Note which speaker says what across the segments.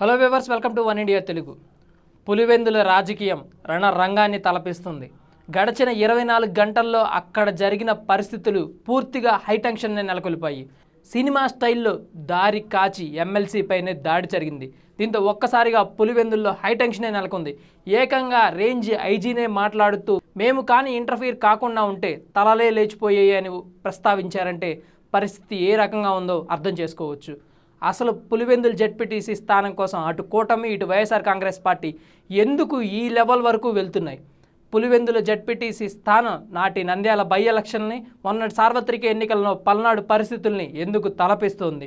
Speaker 1: Hello viewers welcome to one India Telugu Pulivendula రాజకీయం రణరంగాన్ని తలపిస్తుంది. గడిచిన ఇరవై నాలుగు గంటల్లో అక్కడ జరిగిన పరిస్థితులు పూర్తిగా హైటెన్షన్ని నెలకొల్పాయి. సినిమా స్టైల్లో దారి కాచి ఎమ్మెల్సీపైనే దాడి జరిగింది. దీంతో ఒక్కసారిగా పులివెందుల్లో హైటెన్షనే నెలకొంది. ఏకంగా రేంజ్ ఐజీనే మాట్లాడుతూ మేము కానీ ఇంటర్ఫీర్ కాకుండా ఉంటే తలలే లేచిపోయాయి అని ప్రస్తావించారంటే పరిస్థితి ఏ రకంగా ఉందో అర్థం చేసుకోవచ్చు. అసలు పులివెందులు జడ్పీటీసీ స్థానం కోసం అటు కూటమి ఇటు వైఎస్ఆర్ కాంగ్రెస్ పార్టీ ఎందుకు ఈ లెవెల్ వరకు వెళ్తున్నాయి? పులివెందుల జడ్పీటీసీ స్థానం నాటి నంద్యాల బై ఎలక్షన్ని మొన్నటి సార్వత్రిక ఎన్నికల్లో పల్నాడు పరిస్థితుల్ని ఎందుకు తలపిస్తోంది?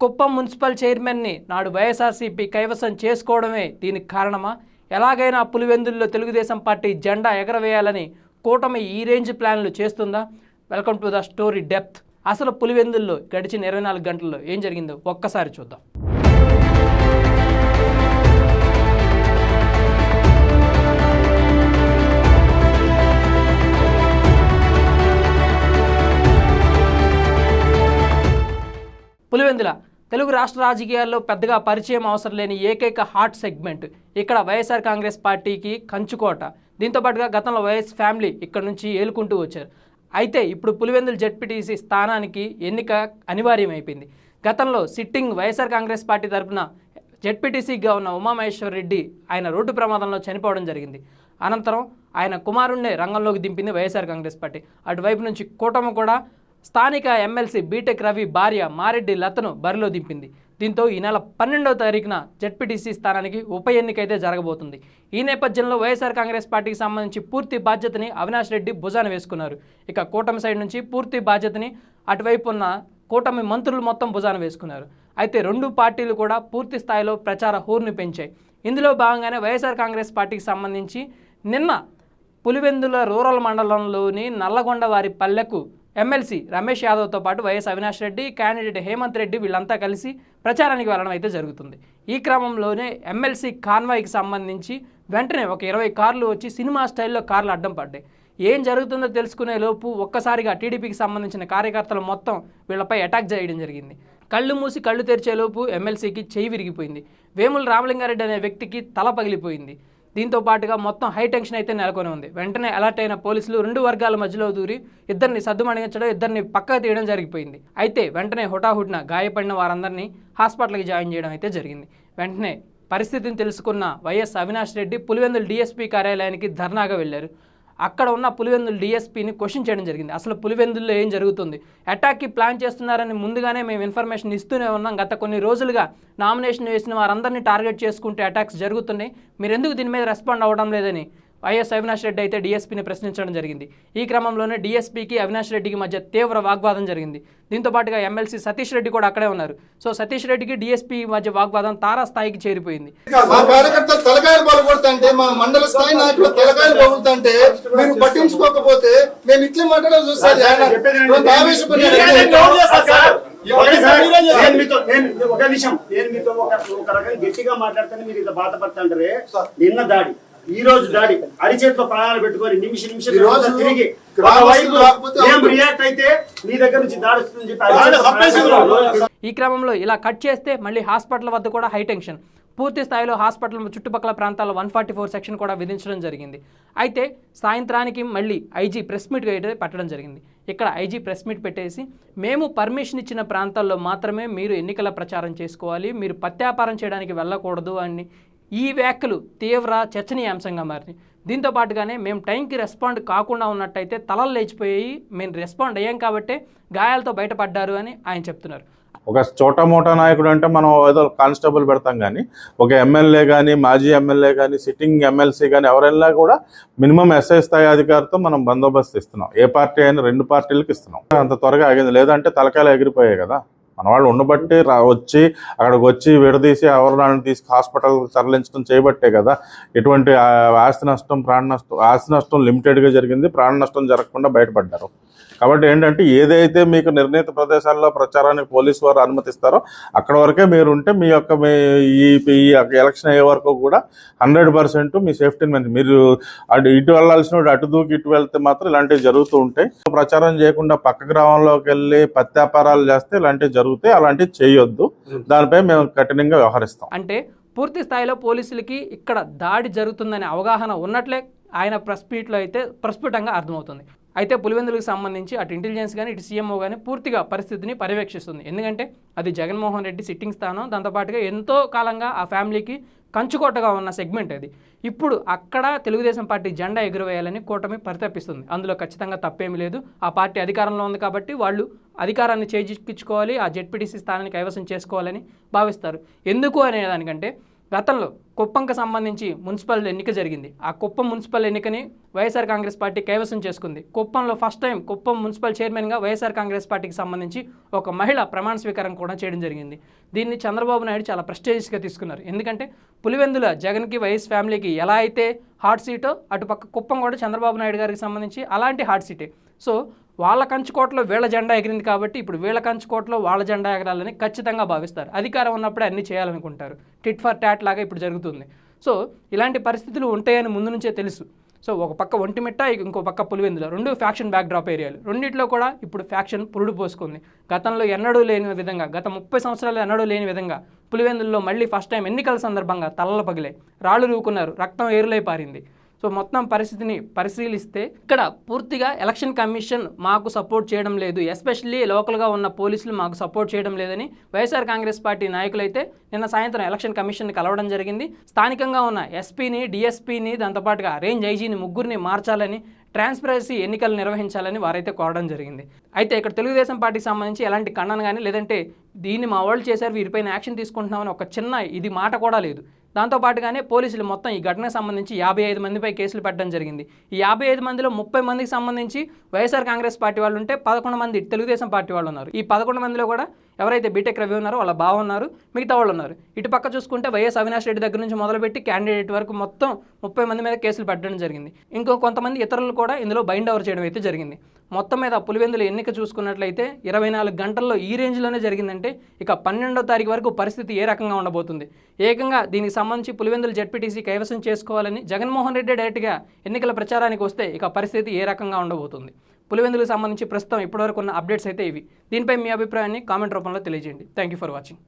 Speaker 1: కుప్పం మున్సిపల్ చైర్మన్ని నాడు వైఎస్ఆర్సీపీ కైవసం చేసుకోవడమే దీనికి కారణమా? ఎలాగైనా పులివెందుల్లో తెలుగుదేశం పార్టీ జెండా ఎగరవేయాలని కూటమి ఈ రేంజ్ ప్లాన్లు చేస్తుందా? Welcome to the story depth. అసలు పులివెందుల్లో గడిచిన ఇరవై నాలుగు గంటల్లో ఏం జరిగిందో ఒక్కసారి చూద్దాం. పులివెందుల తెలుగు రాష్ట్ర రాజకీయాల్లో పెద్దగా పరిచయం అవసరం లేని ఏకైక హాట్ సెగ్మెంట్ ఇక్కడ వైఎస్ఆర్ కాంగ్రెస్ పార్టీకి కంచుకోట. దీంతో పాటుగా గతంలో వైఎస్ ఫ్యామిలీ ఇక్కడ నుంచి ఏలుకుంటూ వచ్చారు. అయితే ఇప్పుడు పులివెందుల జెడ్పీటీసీ స్థానానికి ఎన్నిక అనివార్యమైపోయింది. గతంలో సిట్టింగ్ వైఎస్ఆర్ కాంగ్రెస్ పార్టీ తరఫున జడ్పీటీసీగా ఉన్న ఉమామహేశ్వర్ రెడ్డి ఆయన రోడ్డు ప్రమాదంలో చనిపోవడం జరిగింది. అనంతరం ఆయన కుమారుణ్ణే రంగంలోకి దింపింది వైఎస్ఆర్ కాంగ్రెస్ పార్టీ. అటువైపు నుంచి కూటమి కూడా స్థానిక ఎమ్మెల్సీ బీటెక్ రవి భార్య మారెడ్డి లతను బరిలో దింపింది. దీంతో ఈ నెల పన్నెండవ తారీఖున జెడ్పీటీసీ స్థానానికి ఉప ఎన్నిక అయితే జరగబోతుంది. ఈ నేపథ్యంలో వైఎస్ఆర్ కాంగ్రెస్ పార్టీకి సంబంధించి పూర్తి బాధ్యతని అవినాష్ రెడ్డి భుజాన వేసుకున్నారు. ఇక కూటమి సైడ్ నుంచి పూర్తి బాధ్యతని అటువైపు ఉన్న కూటమి మంత్రులు మొత్తం భుజాన వేసుకున్నారు. అయితే రెండు పార్టీలు కూడా పూర్తి స్థాయిలో ప్రచార హోర్ని పెంచాయి. ఇందులో భాగంగానే వైఎస్ఆర్ కాంగ్రెస్ పార్టీకి సంబంధించి నిన్న పులివెందుల రూరల్ మండలంలోని నల్లగొండ వారి పల్లెకు ఎమ్మెల్సీ రమేష్ యాదవ్తో పాటు వైఎస్ అవినాష్ రెడ్డి క్యాండిడేట్ హేమంత్ రెడ్డి వీళ్ళంతా కలిసి ప్రచారానికి వెళ్ళడం అయితే జరుగుతుంది. ఈ క్రమంలోనే ఎమ్మెల్సీ కాన్వాయ్కి సంబంధించి వెంటనే ఒక ఇరవై కార్లు వచ్చి సినిమా స్టైల్లో కార్లు అడ్డం పడ్డాయి. ఏం జరుగుతుందో తెలుసుకునే లోపు ఒక్కసారిగా టీడీపీకి సంబంధించిన కార్యకర్తలు మొత్తం వీళ్ళపై అటాక్ చేయడం జరిగింది. కళ్ళు మూసి కళ్ళు తెరిచే లోపు ఎమ్మెల్సీకి చేయి విరిగిపోయింది. వేముల రామలింగారెడ్డి అనే వ్యక్తికి తల పగిలిపోయింది. దీంతో పాటుగా మొత్తం హై టెన్షన్ అయితే నెలకొని ఉంది. వెంటనే అలర్ట్ అయిన పోలీసులు రెండు వర్గాల మధ్యలో దూరి ఇద్దరిని సద్దుమణిగించడం ఇద్దరిని పక్కకు తీయడం జరిగిపోయింది. అయితే వెంటనే హుటాహుటిన గాయపడిన వారందరినీ హాస్పిటల్కి జాయిన్ చేయడం అయితే జరిగింది. వెంటనే పరిస్థితిని తెలుసుకున్న వైఎస్ అవినాష్ రెడ్డి పులివెందుల డీఎస్పీ కార్యాలయానికి ధర్నాగా వెళ్ళారు. అక్కడ ఉన్న పులివెందులు డిఎస్పీని క్వశ్చన్ చేయడం జరిగింది. అసలు పులివెందుల్లో ఏం జరుగుతుంది? అటాక్కి ప్లాన్ చేస్తున్నారని ముందుగానే మేము ఇన్ఫర్మేషన్ ఇస్తూనే ఉన్నాం. గత కొన్ని రోజులుగా నామినేషన్ వేసిన వారందరినీ టార్గెట్ చేసుకుంటే అటాక్స్ జరుగుతున్నాయి. మీరు ఎందుకు దీని మీద రెస్పాండ్ అవ్వడం లేదని? వైఎస్ అవినాష్ రెడ్డి అయితే డీఎస్పీని ప్రశ్నించడం జరిగింది. ఈ క్రమంలోనే డీఎస్పీకి అవినాష్ రెడ్డికి మధ్య తీవ్ర వాగ్వాదం జరిగింది. దీంతో పాటుగా ఎమ్మెల్సీ సతీష్ రెడ్డి కూడా అక్కడే ఉన్నారు. సో సతీష్ రెడ్డికి డీఎస్పీ మధ్య వాగ్వాదం తారా స్థాయికి చేరిపోయింది
Speaker 2: మా కార్యకర్తలు తలకాయలు పలుకొడుతుంటే మా మండల స్థాయి నాయకులు తలకాయలు పగులుతుంటే మీరు పట్టించుకోకపోతే మేము ఇట్లే
Speaker 3: ఒక విషయం నేను మీతో ఒక రకంగా గట్టిగా మాట్లాడితేనే మీరు ఇంత బాధపడుతుంటారే? నిన్న దాడి. ఈ రోజు దాడి. అరిచేతిలో ప్రాణాలు పెట్టుకొని నిమిషం నిమిషం తిరిగి. రియాక్ట్ అయితే దగ్గర నుంచి చెప్పి
Speaker 1: ఈ క్రమంలో ఇలా కట్ చేస్తే మళ్ళీ హాస్పిటల్ వద్ద కూడా హై టెన్షన్. పూర్తి స్థాయిలో హాస్పిటల్ చుట్టుపక్కల ప్రాంతాల్లో వన్ ఫార్టీ ఫోర్ సెక్షన్ కూడా విధించడం జరిగింది. అయితే సాయంత్రానికి మళ్ళీ ఐజీ ప్రెస్ మీట్ అయితే పెట్టడం జరిగింది. ఇక్కడ ఐజీ ప్రెస్ మీట్ పెట్టేసి మేము పర్మిషన్ ఇచ్చిన ప్రాంతాల్లో మాత్రమే మీరు ఎన్నికల ప్రచారం చేసుకోవాలి. మీరు పత్యాపారం చేయడానికి వెళ్ళకూడదు అని ఈ వ్యాఖ్యలు తీవ్ర చర్చనీయాంశంగా మారినాయి. దీంతో పాటుగానే మేము టైంకి రెస్పాండ్ కాకుండా ఉన్నట్టయితే తలలు లేచిపోయి మేము రెస్పాండ్ అయ్యాం కాబట్టి గాయాలతో బయటపడ్డారు అని ఆయన చెప్తున్నారు.
Speaker 4: ఒక చోట మోటా నాయకుడు అంటే మనం ఏదో కానిస్టేబుల్ పెడతాం కానీ ఒక ఎమ్మెల్యే కానీ మాజీ ఎమ్మెల్యే కానీ సిట్టింగ్ ఎమ్మెల్సీ కానీ ఎవరైనా కూడా మినిమం ఎస్ఐ స్థాయి అధికారితో మనం బందోబస్తు ఇస్తున్నాం. ఏ పార్టీ అయినా రెండు పార్టీలకు ఇస్తున్నాం. అంత త్వరగా ఆగింది. లేదంటే తలకాయలు ఎగిరిపోయాయి కదా. మన వాళ్ళు ఉండబట్టి రా వచ్చి అక్కడికి వచ్చి విడదీసి ఎవరిని తీసుకు హాస్పిటల్ తరలించడం చేయబట్టే కదా. ఎటువంటి ఆస్తి నష్టం ప్రాణ నష్టం ఆస్తి నష్టం లిమిటెడ్గా జరిగింది. ప్రాణ నష్టం జరగకుండా బయటపడ్డారు. కాబట్టి ఏంటంటే ఏదైతే మీకు నిర్ణీత ప్రదేశాల్లో ప్రచారానికి పోలీసు వారు అనుమతిస్తారో అక్కడ వరకే మీరు ఉంటే మీ యొక్క మీ ఈ ఈ ఎలక్షన్ అయ్యే వరకు కూడా హండ్రెడ్ పర్సెంట్ మీ సేఫ్టీని మంచి మీరు అటు ఇటు వెళ్ళాల్సిన అటు దూకి ఇటు వెళ్తే మాత్రం ఇలాంటివి జరుగుతూ ఉంటాయి. ప్రచారం చేయకుండా పక్క గ్రామంలోకి వెళ్ళి పత్యాపారాలు చేస్తే ఇలాంటివి జరుగుతాయి. అలాంటివి చేయొద్దు. దానిపై మేము కఠినంగా వ్యవహరిస్తాం.
Speaker 1: అంటే పూర్తి స్థాయిలో పోలీసులకి ఇక్కడ దాడి జరుగుతుందనే అవగాహన ఉన్నట్లే ఆయన ప్రెస్ మీట్లో అయితే ప్రస్ఫుటంగా అర్థమవుతుంది. అయితే పులివెందులకు సంబంధించి అటు ఇంటెలిజెన్స్ కానీ ఇటు సీఎంఓ కానీ పూర్తిగా పరిస్థితిని పర్యవేక్షిస్తుంది. ఎందుకంటే అది జగన్మోహన్ రెడ్డి సిట్టింగ్ స్థానం. దాంతోపాటుగా ఎంతో కాలంగా ఆ ఫ్యామిలీకి కంచుకోటగా ఉన్న సెగ్మెంట్ అది. ఇప్పుడు అక్కడ తెలుగుదేశం పార్టీ జెండా ఎగురవేయాలని కూటమి పరితపిస్తుంది. అందులో ఖచ్చితంగా తప్పేమీ లేదు. ఆ పార్టీ అధికారంలో ఉంది కాబట్టి వాళ్ళు అధికారాన్ని చేజిక్కించుకోవాలి ఆ జెడ్పీటీసీ స్థానాన్ని కైవసం చేసుకోవాలని భావిస్తారు. ఎందుకు అనే దానికంటే గతంలో కుప్పంకి సంబంధించి మున్సిపల్ ఎన్నిక జరిగింది. ఆ కుప్పం మున్సిపల్ ఎన్నికని వైఎస్ఆర్ కాంగ్రెస్ పార్టీ కైవసం చేసుకుంది. కుప్పంలో ఫస్ట్ టైం కుప్పం మున్సిపల్ చైర్మన్గా వైఎస్ఆర్ కాంగ్రెస్ పార్టీకి సంబంధించి ఒక మహిళ ప్రమాణ స్వీకారం కూడా చేయడం జరిగింది. దీన్ని చంద్రబాబు నాయుడు చాలా ప్రెస్టేజియస్గా తీసుకున్నారు. ఎందుకంటే పులివెందుల జగన్కి వైఎస్ ఫ్యామిలీకి ఎలా అయితే హాట్ సీటో అటుపక్క కుప్పం కూడా చంద్రబాబు నాయుడు గారికి సంబంధించి అలాంటి హాట్ సీటే. సో వాళ్ళ కంచుకోటలో వీళ్ళ జెండా ఎగిరింది కాబట్టి ఇప్పుడు వీళ్ళ కంచుకోటలో వాళ్ళ జెండా ఎగరాలని ఖచ్చితంగా భావిస్తారు. అధికారం ఉన్నప్పుడే అన్ని చేయాలనుకుంటారు. టిట్ ఫర్ ట్యాట్ లాగా ఇప్పుడు జరుగుతుంది. సో ఇలాంటి పరిస్థితులు ఉంటాయని ముందు నుంచే తెలుసు. సో ఒక పక్క ఒంటిమిట్ట ఇంకో పక్క పులివెందుల రెండు ఫ్యాక్షన్ బ్యాక్ డ్రాప్ ఏరియాలు. రెండిట్లో కూడా ఇప్పుడు ఫ్యాక్షన్ పురుడు పోసుకుంది. గతంలో ఎన్నడూ లేని విధంగా గత ముప్పై సంవత్సరాలు ఎన్నడూ లేని విధంగా పులివెందుల్లో మళ్ళీ ఫస్ట్ టైం ఎన్నికల సందర్భంగా తలలు పగిలాయి. రాళ్ళు రూకున్నారు రక్తం ఏరులై పారింది. సో మొత్తం పరిస్థితిని పరిశీలిస్తే ఇక్కడ పూర్తిగా ఎలక్షన్ కమిషన్ మాకు సపోర్ట్ చేయడం లేదు. ఎస్పెషల్లీ లోకల్గా ఉన్న పోలీసులు మాకు సపోర్ట్ చేయడం లేదని వైఎస్ఆర్ కాంగ్రెస్ పార్టీ నాయకులైతే నిన్న సాయంత్రం ఎలక్షన్ కమిషన్ని కలవడం జరిగింది. స్థానికంగా ఉన్న ఎస్పీని డిఎస్పీని దాంతోపాటుగా రేంజ్ ఐజీని ముగ్గురిని మార్చాలని ట్రాన్స్పరెన్సీ ఎన్నికలు నిర్వహించాలని వారైతే కోరడం జరిగింది. అయితే ఇక్కడ తెలుగుదేశం పార్టీకి సంబంధించి ఎలాంటి ఖండన కానీ లేదంటే దీన్ని మా వాళ్ళు చేశారు వీరిపైన యాక్షన్ తీసుకుంటున్నామని ఒక చిన్న ఇది మాట కూడా లేదు. దాంతోపాటుగానే పోలీసులు మొత్తం ఈ ఘటనకు సంబంధించి యాభై ఐదు మందిపై కేసులు పెట్టడం జరిగింది. ఈ యాభై ఐదు మందిలో ముప్పై మందికి సంబంధించి వైఎస్ఆర్ కాంగ్రెస్ పార్టీ వాళ్ళు ఉంటే పదకొండు మంది తెలుగుదేశం పార్టీ వాళ్ళు ఉన్నారు ఈ పదకొండు మందిలో కూడా ఎవరైతే బీటెక్ రవి ఉన్నారో వాళ్ళ బావ ఉన్నారు మిగతా వాళ్ళు ఉన్నారు. ఇటు పక్క చూసుకుంటే వైఎస్ అవినాష్ రెడ్డి దగ్గర నుంచి మొదలుపెట్టి క్యాండిడేట్ వరకు మొత్తం ముప్పై మంది మీద కేసులు పెట్టడం జరిగింది. ఇంకో కొంతమంది ఇతరులు కూడా ఇందులో బైండ్ ఓవర్ చేయడం అయితే జరిగింది. మొత్తం మీద పులివెందుల ఎన్నిక చూసుకున్నట్లయితే ఇరవై నాలుగు గంటల్లో ఈ రేంజ్లోనే జరిగిందంటే ఇక పన్నెండో తారీఖు వరకు పరిస్థితి ఏ రకంగా ఉండబోతుంది? ఏకంగా దీనికి సంబంధించి పులివెందులు జడ్పీటీసీ కైవసం చేసుకోవాలని జగన్మోహన్ రెడ్డి డైరెక్ట్గా ఎన్నికల ప్రచారానికి వస్తే ఇక పరిస్థితి ఏ రకంగా ఉండబోతుంది? పులివెందులకు సంబంధించి ప్రస్తుతం ఇప్పటివరకు ఉన్న అప్డేట్స్ అయితే ఇవి. దీనిపై మీ అభిప్రాయాన్ని కామెంట్ రూపంలో తెలియజేయండి. Thank you for watching